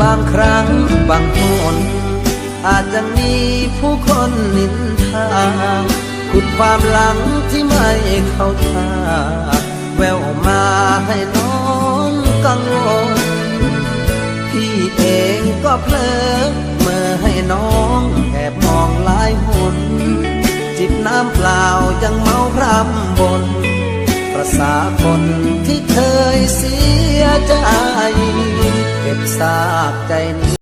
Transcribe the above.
บางครั้งบางคนอาจจะมีผู้คนนินทาขุดความหลังที่ไม่เข้าท่า แววมาให้น้องกังวลพี่เองก็เพลอเมื่อให้น้องแอบมองหลายหนจิบน้ำเปล่ายังเมาพรำบนประสาคนที่เคยเสียใจ บซากใจนี้